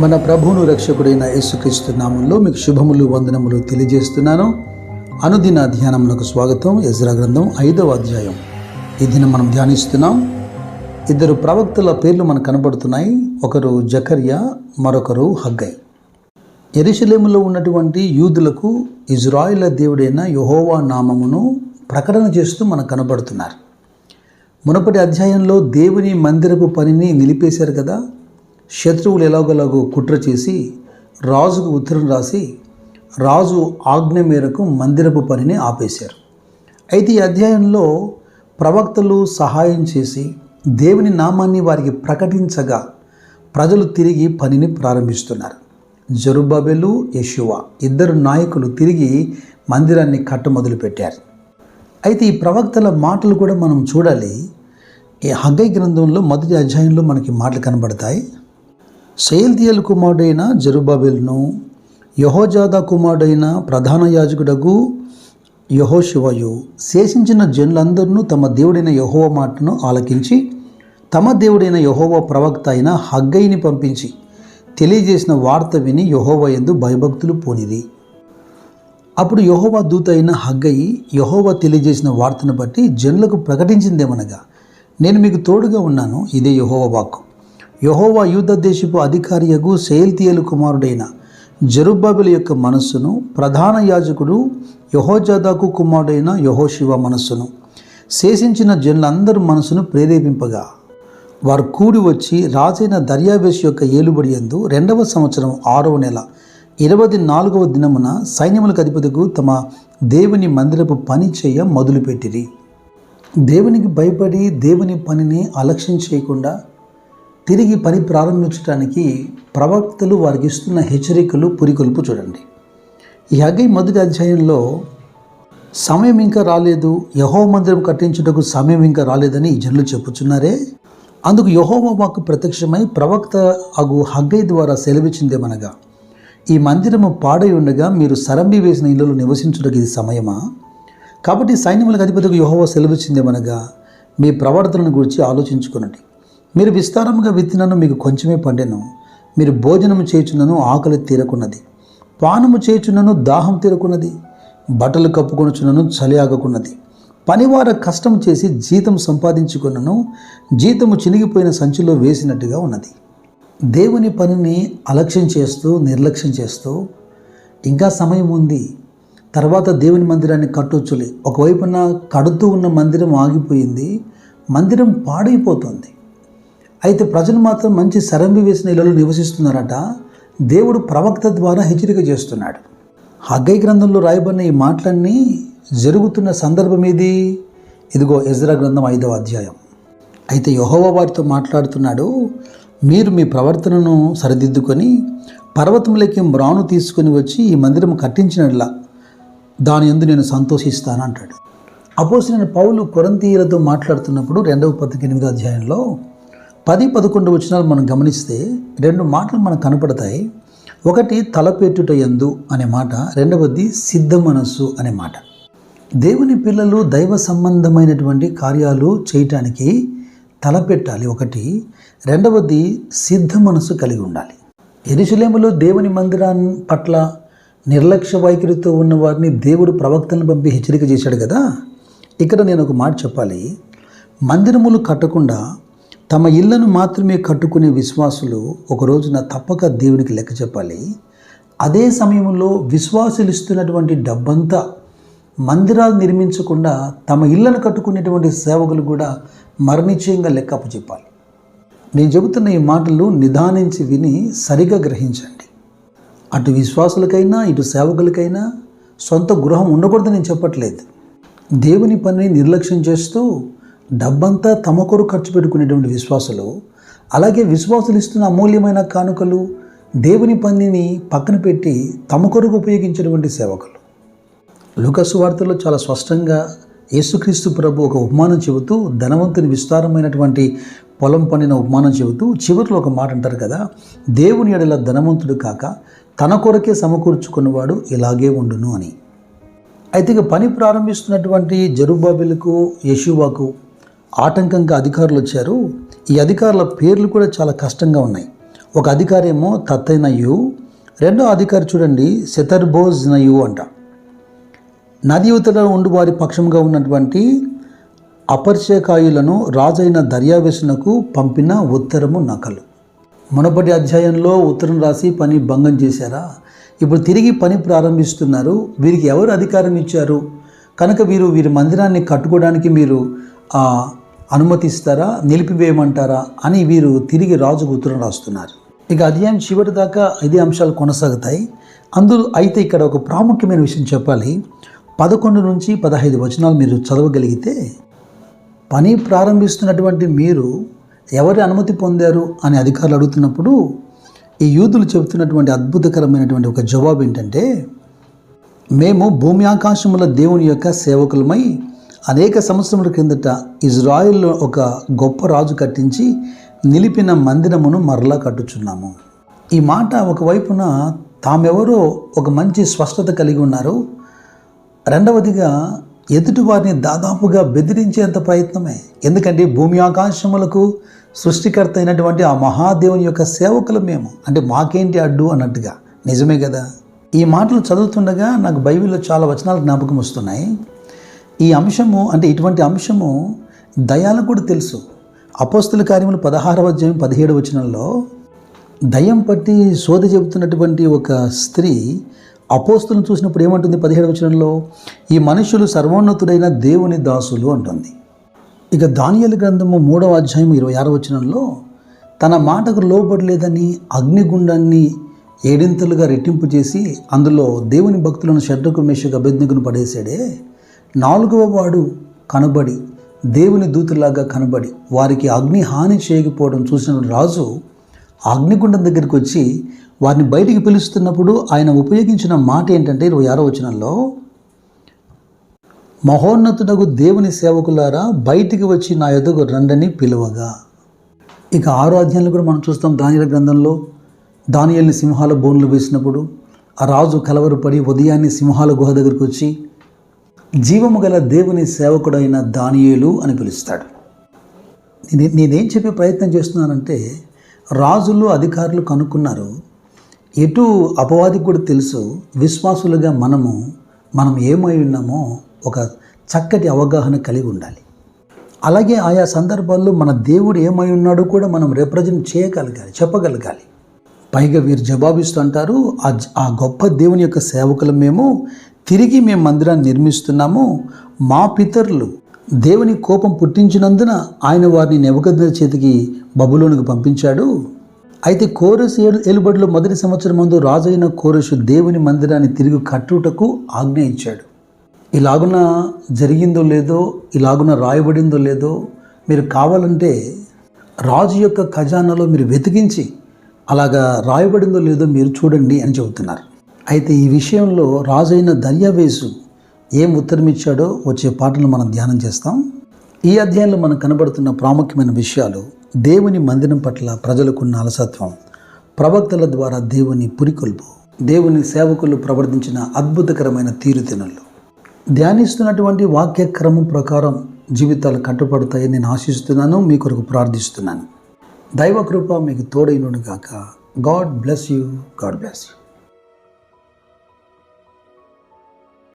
మన ప్రభువును రక్షకుడైన యేసుక్రీస్తు నామంలో మీకు శుభములు వందనములు తెలియజేస్తున్నాను. అనుదిన ధ్యానములకు స్వాగతం. ఎజ్రా గ్రంథం ఐదవ అధ్యాయం. ఈ దినం మనం ధ్యానిస్తున్నాం. ఇద్దరు ప్రవక్తల పేర్లు మనకు కనబడుతున్నాయి. ఒకరు జకర్య మరొకరు హగ్గై. ఎరుషలేములో ఉన్నటువంటి యూదులకు ఇజ్రాయిల దేవుడైన యహోవా నామమును ప్రకటన చేస్తూ మనకు కనబడుతున్నారు. మునపటి అధ్యాయంలో దేవుని మందిరపు పనిని నిలిపేశారు కదా? శత్రువులు ఎలాగోలాగో కుట్ర చేసి రాజుకు ఉత్తరం రాసి రాజు ఆజ్ఞ మేరకు మందిరపు పనిని ఆపేశారు. అయితే ఈ అధ్యాయంలో ప్రవక్తలు సహాయం చేసి దేవుని నామాన్ని వారికి ప్రకటించగా ప్రజలు తిరిగి పనిని ప్రారంభిస్తున్నారు. జరుబాబెలు యశువ ఇద్దరు నాయకులు తిరిగి మందిరాన్ని కట్ట మొదలుపెట్టారు. అయితే ఈ ప్రవక్తల మాటలు కూడా మనం చూడాలి. ఈ హగ్గై గ్రంథంలో మొదటి అధ్యాయంలో మనకి మాటలు కనబడతాయి. శైల్దియల్ కుమారుడైన జరుబాబెల్ను యహోజాదా కుమారుడైన ప్రధాన యాజకుడగు యహోశివయు శేషించిన జనులందరినూ తమ దేవుడైన యహోవ మాటను ఆలకించి తమ దేవుడైన యహోవ ప్రవక్త అయిన హగ్గైని పంపించి తెలియజేసిన వార్త విని యహోవ ఎందు భయభక్తులు పోనిది అప్పుడు యహోవ దూత అయిన హగ్గయి యహోవ తెలియజేసిన వార్తను బట్టి జనులకు ప్రకటించిందేమనగా నేను మీకు తోడుగా ఉన్నాను ఇదే యహోవ వాక్కు. యహోవా యూద దేశపు అధికారియగు శైల్తీయలు కుమారుడైన జరుబాబుల యొక్క మనస్సును ప్రధాన యాజకుడు యహోజాదాకు కుమారుడైన యహోశివ మనస్సును. శేషించిన జనులందరి మనసును ప్రేరేపింపగా. వారు కూడి వచ్చి రాజైన దర్యావేశ్ యొక్క ఏలుబడి యందు రెండవ సంవత్సరం ఆరవ నెల ఇరవై నాలుగవ దినమున సైన్యములకు అధిపతికు తమ దేవుని మందిరపు పని చేయ మొదలుపెట్టిరి. దేవునికి భయపడి దేవుని పనిని అలక్ష్యం చేయకుండా తిరిగి పని ప్రారంభించడానికి ప్రవక్తలు వారికి ఇస్తున్న హెచ్చరికలు పురికొల్పు చూడండి. ఈ హగ్గై మొదటి అధ్యాయంలో సమయం ఇంకా రాలేదు యహో మందిరం కట్టించుటకు సమయం ఇంకా రాలేదని ఈ జనులు చెప్పుచున్నారే? అందుకు యహోవ మాకు ప్రత్యక్షమై ప్రవక్త అగు హగ్గై ద్వారా సెలవిచ్చిందేమనగా ఈ మందిరము పాడై ఉండగా మీరు సరంబి వేసిన ఇళ్ళలో నివసించుటకు ఇది సమయమా? కాబట్టి సైన్యములకు అధిపతికి యహోవ సెలవిచ్చిందేమనగా మీ ప్రవర్తనను గురించి ఆలోచించుకునండి. మీరు విస్తారముగా విత్తినను మీకు కొంచెమే పండెను. మీరు భోజనము చేయుచున్నను ఆకలి తీరకున్నది. పానము చేయుచున్నను దాహం తీరకున్నది. బట్టలు కప్పుకొనుచున్నను చలి ఆగకున్నది. పనివార కష్టం చేసి జీతం సంపాదించుకున్నను జీతము చినిగిపోయిన సంచిలో వేసినట్టుగా ఉన్నది. దేవుని పనిని అలక్ష్యం చేస్తూ నిర్లక్ష్యం చేస్తూ ఇంకా సమయం ఉంది. తర్వాత దేవుని మందిరాన్ని కట్టొచ్చులే. ఒకవైపున కడుతూ ఉన్న మందిరం ఆగిపోయింది. మందిరం పాడైపోతుంది. అయితే ప్రజలు మాత్రం మంచి సరంబి వేసిన ఇళ్ళలో నివసిస్తున్నారట. దేవుడు ప్రవక్త ద్వారా హెచ్చరిక చేస్తున్నాడు. హగ్గై గ్రంథంలో రాయబడిన ఈ మాటలన్నీ జరుగుతున్న సందర్భం ఏది? ఇదిగో ఎజ్రా గ్రంథం ఐదవ అధ్యాయం. అయితే యహోవ వారితో మాట్లాడుతున్నాడు. మీరు మీ ప్రవర్తనను సరిదిద్దుకొని పర్వతములకి మ్రాను తీసుకొని వచ్చి ఈ మందిరం కట్టించినట్లా దాని ఎందు నేను సంతోషిస్తాను అంటాడు. అపోసిన పౌలు కొరంతీయులతో మాట్లాడుతున్నప్పుడు రెండవ పద్దెనిమిదో అధ్యాయంలో పది పదకొండు వచనాలు మనం గమనిస్తే రెండు మాటలు మనకు కనపడతాయి. ఒకటి తలపెట్టుట ఎందు అనే మాట రెండవది సిద్ధ మనస్సు అనే మాట. దేవుని పిల్లలు దైవ సంబంధమైనటువంటి కార్యాలు చేయటానికి తలపెట్టాలి ఒకటి రెండవది సిద్ధ మనస్సు కలిగి ఉండాలి. ఎరుసలేములో దేవుని మందిరాన్ని పట్ల నిర్లక్ష్య వైఖరితో ఉన్న వారిని దేవుడు ప్రవక్తలను పంపి హెచ్చరిక చేశాడు కదా? ఇక్కడ నేను ఒక మాట చెప్పాలి. మందిరములు కట్టకుండా తమ ఇళ్ళను మాత్రమే కట్టుకునే విశ్వాసులు ఒక రోజున తప్పక దేవునికి లెక్క చెప్పాలి. అదే సమయంలో విశ్వాసులు ఇస్తున్నటువంటి డబ్బంతా మందిరాలు నిర్మించకుండా తమ ఇళ్ళను కట్టుకునేటువంటి సేవకులు కూడా మరణిశ్చయంగా లెక్కపు చెప్పాలి. నేను చెబుతున్న ఈ మాటలు నిదానించి విని సరిగా గ్రహించండి. అటు విశ్వాసులకైనా ఇటు సేవకులకైనా సొంత గృహం ఉండకూడదని నేను చెప్పట్లేదు. దేవుని పనిని నిర్లక్ష్యం చేస్తూ డబ్బంతా తమ కొరకు ఖర్చు పెట్టుకునేటువంటి విశ్వాసులు అలాగే విశ్వాసులు ఇస్తున్న అమూల్యమైన కానుకలు దేవుని పనిని పక్కన పెట్టి తమ కొరకు ఉపయోగించినటువంటి సేవకులు. లుకసు వార్తలో చాలా స్పష్టంగా యేసుక్రీస్తు ప్రభు ఒక ఉపమానం చెబుతూ ధనవంతుని విస్తారమైనటువంటి పొలం పండిన ఉపమానం చెబుతూ చివరిలో ఒక మాట అంటారు కదా దేవుని ఎడల ధనవంతుడు కాక తన కొరకే సమకూర్చుకున్నవాడు ఇలాగే ఉండును అని. అయితే ఇక పని ప్రారంభిస్తున్నటువంటి జరుబాబిలకు యశువాకు ఆటంకంగా అధికారులు వచ్చారు. ఈ అధికారుల పేర్లు కూడా చాలా కష్టంగా ఉన్నాయి. ఒక అధికారి ఏమో తత్తైనయు రెండో అధికారి చూడండి శతర్బోజ్ నయు అంట. నది యువతలో ఉండి వారి పక్షంగా ఉన్నటువంటి అపరిచయకాయులను రాజైన దర్యావేసునకు పంపిన ఉత్తరము నకలు. మునపటి అధ్యాయంలో ఉత్తరం రాసి పని భంగం చేశారా? ఇప్పుడు తిరిగి పని ప్రారంభిస్తున్నారు. వీరికి ఎవరు అధికారం ఇచ్చారు? కనుక వీరు వీరి మందిరాన్ని కట్టుకోవడానికి మీరు అనుమతిస్తారా నిలిపివేయమంటారా అని వీరు తిరిగి రాజుకు ఉత్తరం రాస్తున్నారు. ఇక అధ్యాయం చివరి దాకా ఇదే అంశాలు కొనసాగుతాయి. అందులో అయితే ఇక్కడ ఒక ప్రాముఖ్యమైన విషయం చెప్పాలి. పదకొండు నుంచి పదహైదు వచనాలు మీరు చదవగలిగితే పని ప్రారంభిస్తున్నటువంటి మీరు ఎవరి అనుమతి పొందారు అని అధికారులు అడుగుతున్నప్పుడు ఈ యూదులు చెబుతున్నటువంటి అద్భుతకరమైనటువంటి ఒక జవాబు ఏంటంటే మేము భూమి ఆకాశముల దేవుని యొక్క సేవకులమై అనేక సంవత్సరముల క్రిందట ఇజ్రాయిల్లో ఒక గొప్ప రాజు కట్టించి నిలిపిన మందిరమును మరలా కట్టుచున్నాము. ఈ మాట ఒకవైపున తామెవరో ఒక మంచి స్పష్టత కలిగి ఉన్నారు. రెండవదిగా ఎదుటి వారిని దాదాపుగా బెదిరించేంత ప్రయత్నమే. ఎందుకంటే భూమి ఆకాశములకు సృష్టికర్త అయినటువంటి ఆ మహాదేవుని యొక్క సేవకులు మేము. అంటే మాకేంటి అడ్డు అన్నట్టుగా. నిజమే కదా? ఈ మాటలు చదువుతుండగా నాకు బైబిల్లో చాలా వచనాలు జ్ఞాపకం వస్తున్నాయి. ఈ అంశము అంటే ఇటువంటి అంశము దయాలకు కూడా తెలుసు. అపోస్తుల కార్యములు పదహారవ అధ్యాయం పదిహేడు వచనంలో దయ్యం పట్టి శోధ చెబుతున్నటువంటి ఒక స్త్రీ అపోస్తులను చూసినప్పుడు ఏమంటుంది పదిహేడు వచనంలో? ఈ మనుషులు సర్వోన్నతుడైన దేవుని దాసులు అంటుంది. ఇక దానియలు గ్రంథము మూడవ అధ్యాయం ఇరవై ఆరో వచనంలో తన మాటకు లోబడలేదని అగ్నిగుండాన్ని ఏడింతలుగా రెట్టింపు చేసి అందులో దేవుని భక్తులను షడ్రకు మేషకు అభిజ్ఞకును పడేశాడే. నాలుగవ వాడు కనబడి దేవుని దూతులాగా కనబడి వారికి అగ్ని హాని చేయకపోవడం చూసిన రాజు అగ్నిగుండం దగ్గరికి వచ్చి వారిని బయటికి పిలుస్తున్నప్పుడు ఆయన ఉపయోగించిన మాట ఏంటంటే ఇరవై ఆరో వచనంలో మహోన్నతుడకు దేవుని సేవకులారా బయటికి వచ్చి నా ఎదుగు రండని పిలువగా. ఇక ఆరో అధ్యాయంలో కూడా మనం చూస్తాం దానిల గ్రంథంలో దానియల్ని సింహాల బోన్లు వేసినప్పుడు ఆ రాజు కలవరపడి ఉదయాన్నే సింహాల గుహ దగ్గరికి వచ్చి జీవము గల దేవుని సేవకుడైన దానియేలు అని పిలుస్తాడు. నేనేం చెప్పే ప్రయత్నం చేస్తున్నానంటే రాజులు అధికారులు కనుక్కున్నారు. ఎటు అపవాదికి కూడా తెలుసు విశ్వాసులుగా మనము మనం ఏమై ఉన్నామో ఒక చక్కటి అవగాహన కలిగి ఉండాలి. అలాగే ఆయా సందర్భాల్లో మన దేవుడు ఏమై ఉన్నాడో కూడా మనం రిప్రజెంట్ చేయగలగాలి చెప్పగలగాలి. పైగా వీరు జవాబిస్తూ అంటారు ఆ ఆ గొప్ప దేవుని యొక్క సేవకులు మేము తిరిగి మేము మందిరాన్ని నిర్మిస్తున్నాము. మా పితరులు దేవుని కోపం పుట్టించినందున ఆయన వారిని నెవగద్ద చేతికి బబులోనికి పంపించాడు. అయితే కోరసు ఏడు ఏలుబడిలో మొదటి సంవత్సరం ముందు రాజైన కోరసు దేవుని మందిరాన్ని తిరిగి కట్టుటకు ఆజ్ఞ ఇచ్చాడు. ఇలాగున జరిగిందో లేదో ఇలాగున రాయబడిందో లేదో మీరు కావాలంటే రాజు యొక్క ఖజానాలో మీరు వెతికించి అలాగా రాయబడిందో లేదో మీరు చూడండి అని చెబుతున్నారు. అయితే ఈ విషయంలో రాజైన దర్యావేసు ఏం ఉత్తరం ఇచ్చాడో వచ్చే పాటలు మనం ధ్యానం చేస్తాం. ఈ అధ్యాయంలో మనకు కనబడుతున్న ప్రాముఖ్యమైన విషయాలు దేవుని మందిరం పట్ల ప్రజలకున్న అలసత్వం ప్రవక్తల ద్వారా దేవుని పురికొల్పు దేవుని సేవకులు ప్రవర్తించిన అద్భుతకరమైన తీరుతెనులు. ధ్యానిస్తున్నటువంటి వాక్య క్రమం ప్రకారం జీవితాలు కట్టుపడతాయని నేను ఆశిస్తున్నాను మీ కొరకు ప్రార్థిస్తున్నాను. దైవ కృప మీకు తోడైనను గాక. God bless you God bless you.